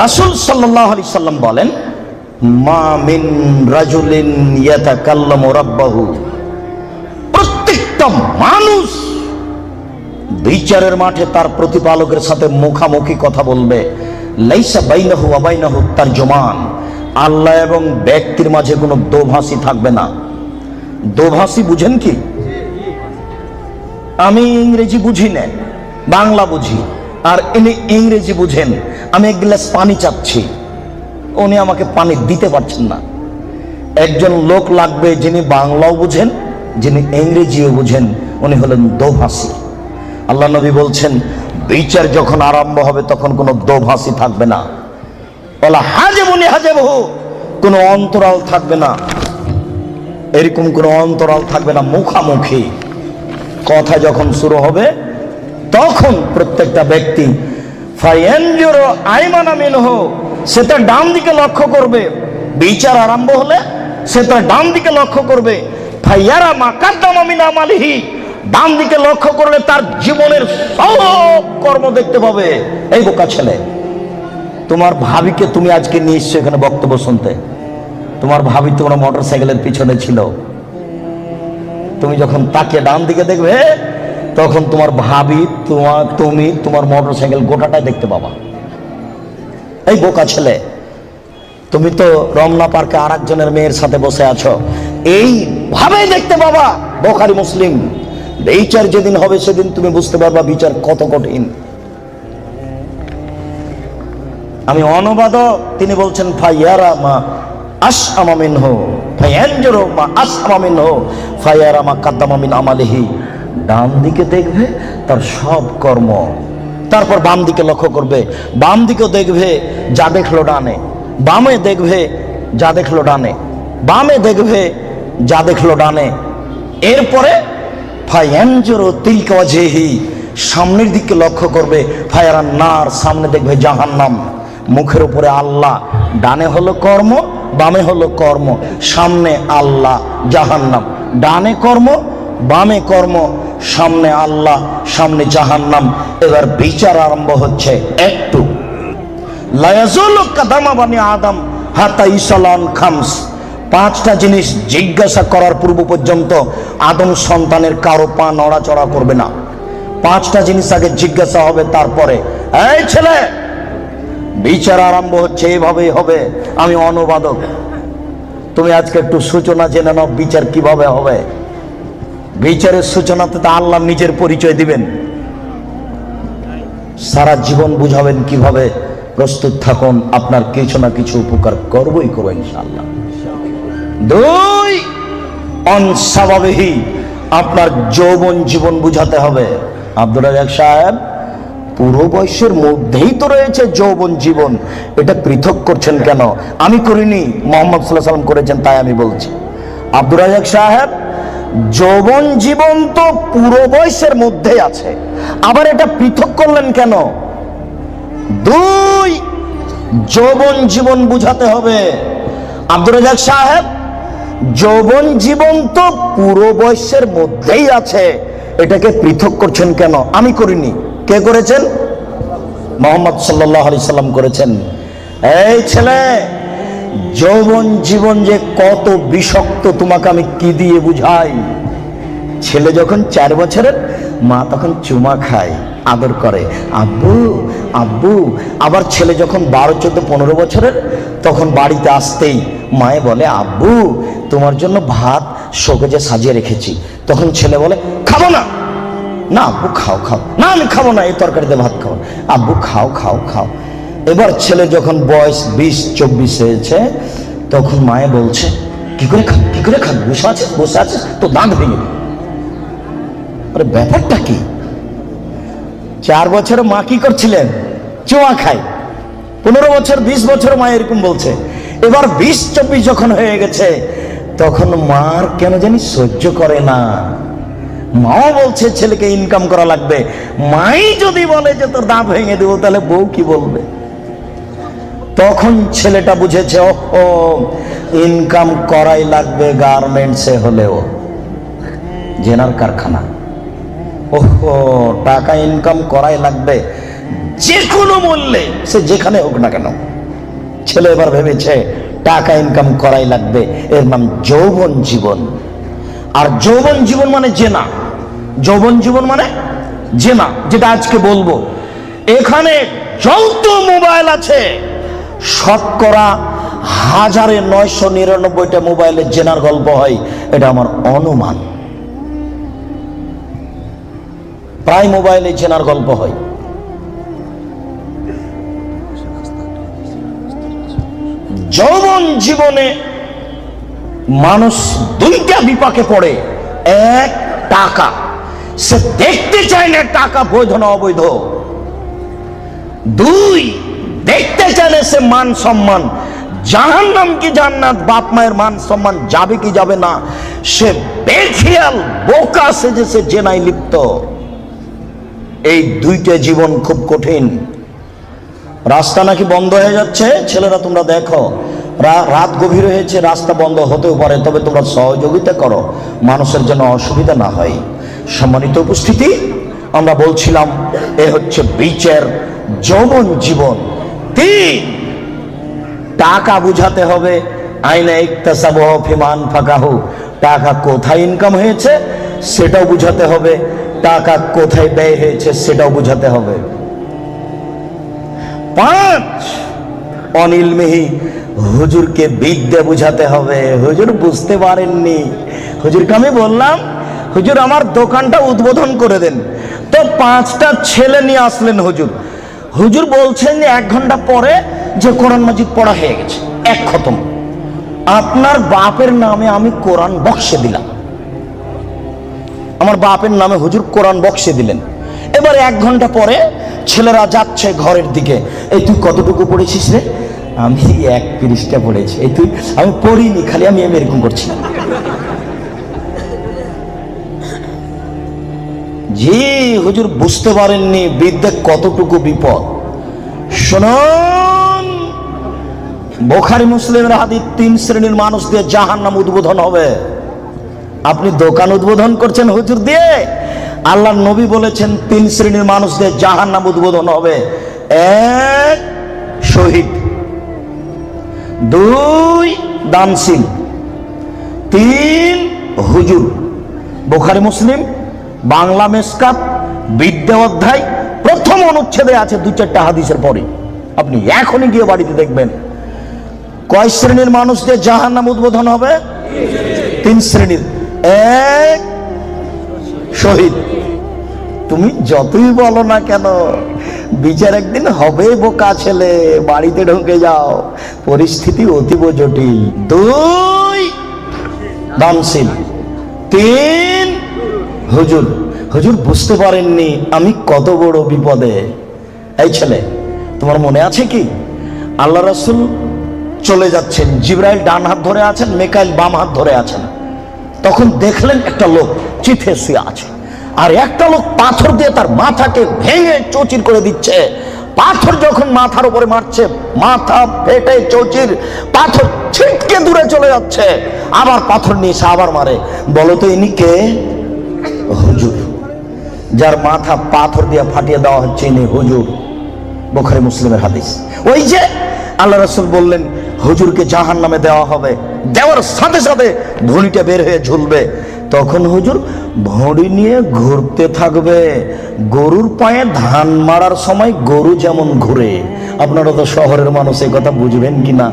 রাসুল সাল্লাহ আলি সাল্লাম বলেন, মা মিন রাজুলিন ইয়াতাকাল্লামু রাব্বাহু। প্রত্যেকটা মানুষ বিচারের মাঠে তার প্রতিপালকের সাথে মুখামুখি কথা বলবে। লাইসা বাইনাহু আবাইনাহু তার জমান আল্লাহ এবং ব্যক্তির মাঝে কোনো দোভাষী থাকবে না। দোভাষী বুঝেন কি? আমি ইংরেজি বুঝি না, বাংলা বুঝি। আর ইনি ইংরেজি বুঝেন। আমি এক গ্লাস পানি চাচ্ছি। উনি আমাকে পানি দিতে পারছেন না। একজন লোক লাগবে যিনি বাংলাও বুঝেন, যিনি ইংরেজিও বুঝেন, উনি হলেন দোভাষী। আল্লাহ নবী বলছেন, বিচার যখন আরম্ভ হবে তখন কোনো দোভাষী থাকবে না। বলা হাজে মনে হাজে বহু কোনো অন্তরাল থাকবে না। এরকম কোনো অন্তরাল থাকবে না, মুখামুখি। কথা যখন শুরু হবে, তখন প্রত্যেকটা ব্যক্তি ফাইয়ানজুরো আইমানা সে তার ডান দিকে লক্ষ্য করবে। বিচার আরম্ভ হলে সে তার ডান দিকে লক্ষ্য করবে। ফাইয়ারা মাকাদ্দাম আমিন আমালিহি, ডান দিকে লক্ষ্য করলে তার জীবনের সব কর্ম দেখতে পাবে। এই বোকা ছেলে, তোমার ভাবিকে তুমি আজকে নিয়ে এসছো এখানে বক্তব্য শুনতে। তোমার ভাবি তোমার মোটর সাইকেলের পিছনে ছিল। তুমি যখন তাকে ডান দিকে দেখবে তখন তোমার ভাবি তোমার তুমি তোমার মোটর সাইকেল গোটাটাই দেখতে পাবা। এই বোকা ছেলে, তুমি তো রমনা পার্কে আর একজনের মেয়ের সাথে বসে আছো। এইভাবে দেখতে পাবা বোখারি মুসলিম। বিচার যেদিন হবে সেদিন তুমি বুঝতে পারবা বিচার কত কঠিন। আমি অনুবাদক তিনি বলছেন, ফাইয়ারা মা আস আমামিন হো ফাইয়ানজরো মা আস আমামিন হো ফাইয়ারা মা কাদ্দামামিন আমালিহি। ডান দিকে দেখবে তার সব কর্ম। তারপর বাম দিকে লক্ষ্য করবে। বাম দিকেও দেখবে, যা দেখল ডানে। বামে দেখবে, যা দেখল ডানে। বামে দেখবে, যা দেখল ডানে। এরপরে, ফায়ানজরো তিলকা সামনের দিকে লক্ষ্য করবে, ফায়ারান নার, সামনে দেখবে জাহান্নাম। মুখের উপরে আল্লাহ, ডানে হলো কর্ম, বামে হলো কর্ম, সামনে আল্লাহ, জাহান্নাম। ডানে কর্ম বামে কর্ম, সামনে আল্লাহ, সামনে জাহান্নাম। এবার বিচার আরম্ভ হচ্ছে একটু। লায়াজুল কাদামা বানি আদম, হাতা ইসালান খামস। পাঁচটা জিনিস জিজ্ঞাসা করার পূর্ব পর্যন্ত আদম সন্তানের কারও পা নড়াচড়া করবে না। পাঁচটা জিনিস আগে জিজ্ঞাসা হবে, তারপরে, এই ছেলে, বিচার আরম্ভ হচ্ছে এইভাবেই হবে, আমি অনুবাদক। তুমি আজকে একটু সূচনা জেনে নাও, বিচার কীভাবে হবে? বিচারের সূচনাতে তো আল্লাহ নিজের পরিচয় দিবেন। সারা জীবন বুঝাবেন কীভাবে প্রস্তুত থাকুন, আপনার কিছু না কিছু উপকার করবই করব ইনশাআল্লাহ। দুই অনস্বাভাবিক আপনার যৌবন জীবন বুঝাতে হবে। আব্দুল রাজাক সাহেব, পুরো বয়সের মধ্যেই তো রয়েছে যৌবন জীবন। এটা পৃথক করছেন কেন? আমি করিনি, মোহাম্মদ সাল্লাহ সাল্লাম করেছেন, তাই আমি বলছি। আব্দুল রাজাক সাহেব যৌবন জীবন তো পুরো বয়সের মধ্যেই আছে। আবার এটা পৃথক করলেন কেন? দুই, যৌবন জীবন বুঝাতে হবে। আব্দুর রাজাক সাহেব, যৌবন জীবন তো পুরো বয়সের মধ্যেই আছে। এটাকে পৃথক করছেন কেন? আমি করিনি। কে করেছেন? মোহাম্মদ সাল্লাহ আলি সাল্লাম করেছেন। এই ছেলে যৌবন জীবন যে কত বিষাক্ত তোমাকে আমি কি দিয়ে বুঝাই? ছেলে যখন চার বছরের, মা তখন চুমা খায়, আদর করে। আব্বু আব্বু, আবার ছেলে যখন বারো, চোদ্দ, পনেরো বছরের, তখন বাড়িতে আসতেই মায়ে বলে, আব্বু, তোমার জন্য ভাত শোকেজে সাজিয়ে রেখেছি। তখন ছেলে বলে, খাব না। না, আব্বু, খাও খাও। না, আমি খাব না, এই তরকারিতে ভাত খাও আব্বু, খাও খাও খাও। এবার ছেলে যখন বয়স বিশ, চব্বিশ হয়েছে, তখন মায়ে বলছে, কি করে খা কি করে খাবি? বসে আছে বসে আছে তো দাঁত ভেঙে আরে ব্যাপারটা কি? চার বছরে মা কি করছিলেন? চোয়া খায়। পনেরো বছর, বিশ বছর মা এরকম বলছে। এবার বিশ, চব্বিশ যখন হয়ে গেছে, তখন মার কেন জানি সহ্য করে না। মাও বলছে, ছেলেকে ইনকাম করা লাগবে। মাই যদি বলে যে তোর দাঁত ভেঙে দেবো, তাহলে বউ কি বলবে? তখন ছেলেটা বুঝেছে ও ইনকাম করাই লাগবে গার্মেন্টসে হলেও। জেনার কারখানা, ওহো, টাকা ইনকাম করাই লাগবে যে কোনো মূল্যে, সে যেখানে হোক না কেন। ছেলে এবার ভেবেছে, টাকা ইনকাম করাই লাগবে। এর নাম যৌবন জীবন। আর যৌবন জীবন মানে জেনা। যৌবন জীবন মানে জেনা, যেটা আজকে বলব। এখানে যত মোবাইল আছে শতকরা হাজারে নয়শো নিরানব্বইটা মোবাইলের জেনার গল্প হয়, এটা আমার অনুমান। প্রায় মোবাইলে জেনার গল্প হয়। যৌবন জীবনে মানুষ দুইটা বিপাকে পড়ে, এক টাকা। সে দেখতে চায় না টাকা বৈধ না অবৈধ। দুই দেখতে চায় না সে মান সম্মান। জাহান নাম কি জান্নাত? বাপ মায়ের মান সম্মান যাবে কি যাবে না? সে বেখেয়াল বোকা সেজে সে জেনাই লিপ্ত। এই দুইটা জীবন খুব কঠিন। রাস্তা নাকি বন্ধ হয়ে যাচ্ছে? ছেলেরা, তোমরা দেখো। রাত গভীর হয়েছে, রাস্তা বন্ধ হতেও পারে, তবে তোমরা সহযোগিতা করো। মানুষের যেন অসুবিধা না হয়। সম্মানিত উপস্থিতি, আমরা বলছিলাম, এ হচ্ছে বিচের, যৌবন জীবন। তিন টাকা বুঝাতে হবে। আইনে ইকতাসাবহ ফিমান ফাকাহু। টাকা কোথায় ইনকাম হয়েছে সেটাও বুঝাতে হবে। টাকা কোথায় ব্যয় হয়েছে সেটাও বুঝাতে হবে। পাঁচ অনিল মেহি হুজুরকে বিদ্যা বুঝাতে হবে। হুজুর বুঝতে পারেননি। হুজুরকে আমি বললাম, হুজুর, আমার দোকানটা উদ্বোধন করে দেন। তো পাঁচটা ছেলে নিয়ে আসলেন হুজুর। হুজুর বলছেন যে এক ঘণ্টা পরে যে কোরআন মাজিদ পড়া হয়ে গেছে, এক খতম। আপনার বাপের নামে আমি কোরআন বক্সে দিলাম। আমার বাপের নামে হুজুর কোরআন বক্সে দিলেন। এবার এক ঘণ্টা পরে ছেলেরা যাচ্ছে ঘরের দিকে। এই তুই কতটুকু পড়েছিস রে? আমি এক পৃষ্ঠা পড়েছি। এই তুই, আমি পড়িনি, খালি আমি এরকম করছি। জি হুজুর বুঝতে পারেননি বিদ্যে কতটুকু বিপদ। শুনুন, বোখারি মুসলিমের হাদিস তিন শ্রেণির মানুষ দিয়ে জাহান নাম উদ্বোধন হবে। আপনি দোকান উদ্বোধন করছেন হুজুর দিয়ে? আল্লাহ নবী বলেছেন তিন শ্রেণির মানুষ দিয়ে জাহান নাম উদ্বোধন হবে। এক, শহীদ। দুই, দানশীল। তিন, হুজুর। বোখারি মুসলিম বাংলা মেসকাত বিদ্যা অধ্যায়, প্রথম অনুচ্ছেদে আছে দু চারটা হাদিসের পরে। আপনি এখনই গিয়ে বাড়িতে দেখবেন। কয় শ্রেণির মানুষদের জাহান নাম উদ্বোধন হবে? তিন শ্রেণির। এক, শহীদ। তুমি যতই বলো না কেন, বিচার একদিন হবে বোকা ছেলে, বাড়িতে ঢুকে যাও। পরিস্থিতি অতীব জটিল। দুই, দানশীল। তিন হুজুর হুজুর বুঝতে পারেননি আমি কত বড় বিপদে। এই ছেলে, তোমার মনে আছে কি? আল্লাহ রাসূল চলে যাচ্ছেন, জিব্রাইল ডান হাত ধরে আছেন, মেকাইল বাম হাত ধরে আছেন। তখন দেখলেন একটা লোক চিঠে শুয়ে আছে। আর একটা লোক পাথর দিয়ে তার মাথাকে ভেঙে চৌচির করে দিচ্ছে। পাথর যখন মাথার উপরে মারছে, মাথা ফেটে চৌচির, পাথর ছিটকে দূরে চলে যাচ্ছে। আবার পাথর নিয়ে আবার মারে। বলো তো ইনি কে? হুজুর, যার মাথা পাথর দিয়ে ফাটিয়ে দেওয়া হচ্ছে ইনি হুজুর, বোখারি মুসলিমের হাদিস। ওই যে আল্লাহ রসুল বললেন, হুজুরকে জাহান নামে দেওয়া হবে, দেওয়ার সাথে সাথে ভুঁড়িটা বের হয়ে ঝুলবে। তখন হুজুর ভুঁড়ি নিয়ে ঘুরতে থাকবে। গরুর পায়ে ধান মারার সময় গরু যেমন ঘুরে। আপনারা তো শহরের মানুষ, এই কথা বুঝবেন কি না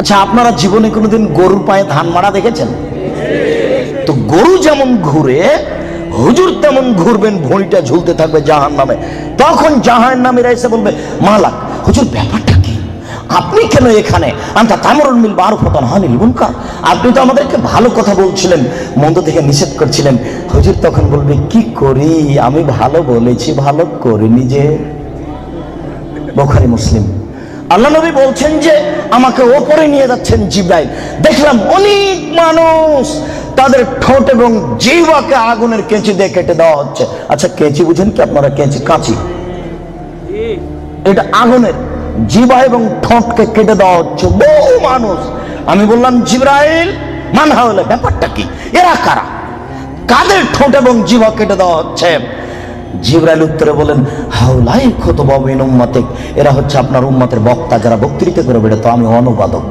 আচ্ছা আপনারা জীবনে কোনোদিন গরুর পায়ে ধান মারা দেখেছেন? তো গরু যেমন ঘুরে, হুজুর তেমন ঘুরবেন, ভুঁড়িটা ঝুলতে থাকবে জাহান নামে তখন জাহান নামেরা এসে বলবে, মালাক, হুজুর, ব্যাপারটা কি? আপনি কেন এখানে? আন্তা তামরুল মিল বার ফতন হানিল মুনকার। আপনি তো আমাদেরকে ভালো কথা বলছিলেন, মন্দ থেকে নিষেধ করছিলেন। হুজুর তখন বলবে, কি করি? আমি ভালো বলেছি, ভালো করিনি যে। বোখারি মুসলিম। আল্লাহ নবী বলছেন যে, আমাকে ওপরে নিয়ে যাচ্ছেন জিব্রাইল। দেখলাম অনেক মানুষ তাদের ঠোঁট এবং জিহ্বাকে আগুনের কেঁচি দিয়ে কেটে দেওয়া হচ্ছে। আচ্ছা কেঁচি বুঝেন কি আপনারা? কেঁচি, কাঁচি। এটা আগুনের জিবা এবং ঠোঁটকে কেটে দেওয়া হচ্ছে। বহু মানুষ। আমি বললাম, জিব্রাইল, মানহা হলে ব্যাপারটা কি? এরা কারা? কাদের ঠোঁট এবং জিভা কেটে দেওয়া হচ্ছে? জিব্রাইল উত্তরে বলেন হাউলাই খতবাবিন উম্মাতিক। এরা হচ্ছে আপনার উম্মাতের বক্তা, যারা বক্তৃতা করে বেড়ে তো আমি অনুবাদক।